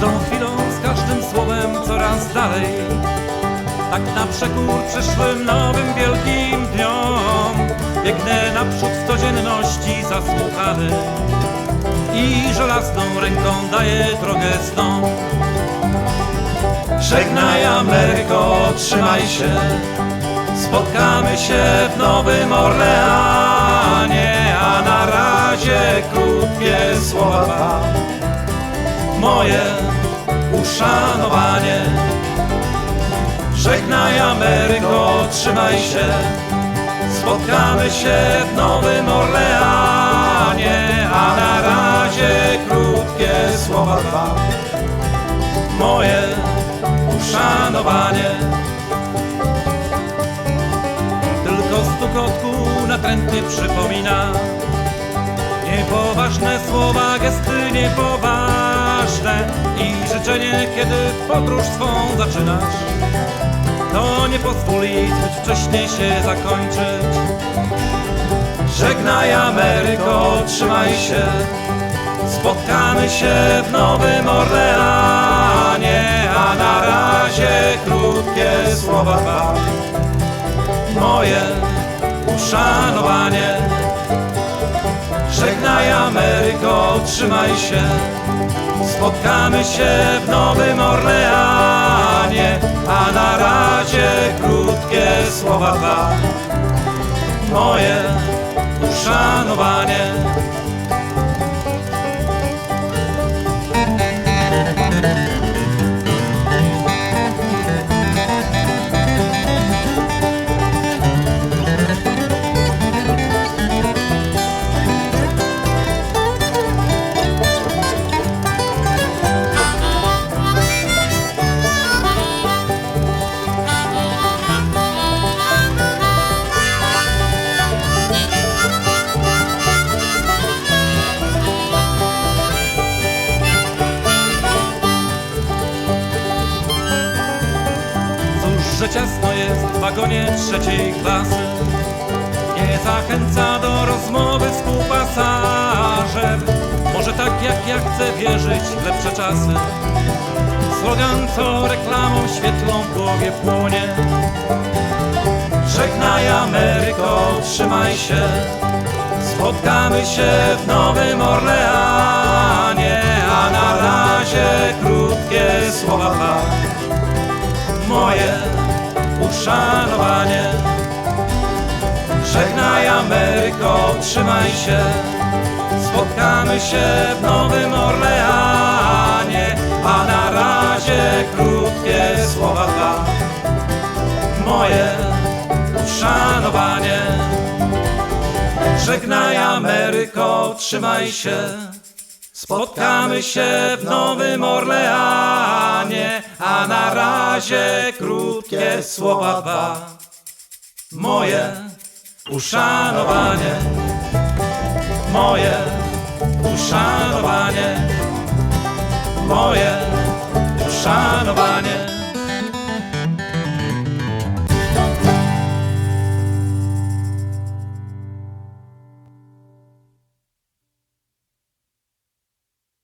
każdą chwilą, z każdym słowem coraz dalej. Tak na przekór przyszłym nowym wielkim dniom. Biegnę naprzód w codzienności zasłuchany I żelazną ręką daję drogę snom Żegnaj Ameryko, trzymaj się. Spotkamy się w Nowym Orleanie A na razie krótkie słowa Moje uszanowanie. Żegnaj Ameryko, trzymaj się. Spotkamy się w Nowym Orleanie A na razie krótkie słowa dwa. Moje uszanowanie. Tylko stukotku natrętnie przypomina. Niepoważne słowa, gesty niepoważne kiedy podróż swą zaczynasz. To nie pozwoli zbyt wcześnie się zakończyć. Żegnaj Ameryko, trzymaj się. Spotkamy się w Nowym Orleanie A na razie krótkie słowa dwa Moje uszanowanie. Żegnaj Ameryko, trzymaj się. Spotkamy się w Nowym Orleanie A na razie krótkie słowa dwa Moje uszanowanie że ciasno jest w wagonie trzeciej klasy. Nie zachęca do rozmowy współpasażer Może tak jak ja chcę wierzyć w lepsze czasy. Slogan co reklamą świetlą w głowie płonie. Żegnaj Ameryko, trzymaj się. Spotkamy się w Nowym Orleanie A na razie krótkie słowa. Moje uszanowanie. Żegnaj Ameryko, trzymaj się, spotkamy się w Nowym Orleanie, a na razie krótkie słowa dwa. Moje uszanowanie. Żegnaj Ameryko, trzymaj się. Spotkamy się w Nowym Orleanie, razie krótkie słowa dwa. Moje uszanowanie, moje uszanowanie, moje uszanowanie.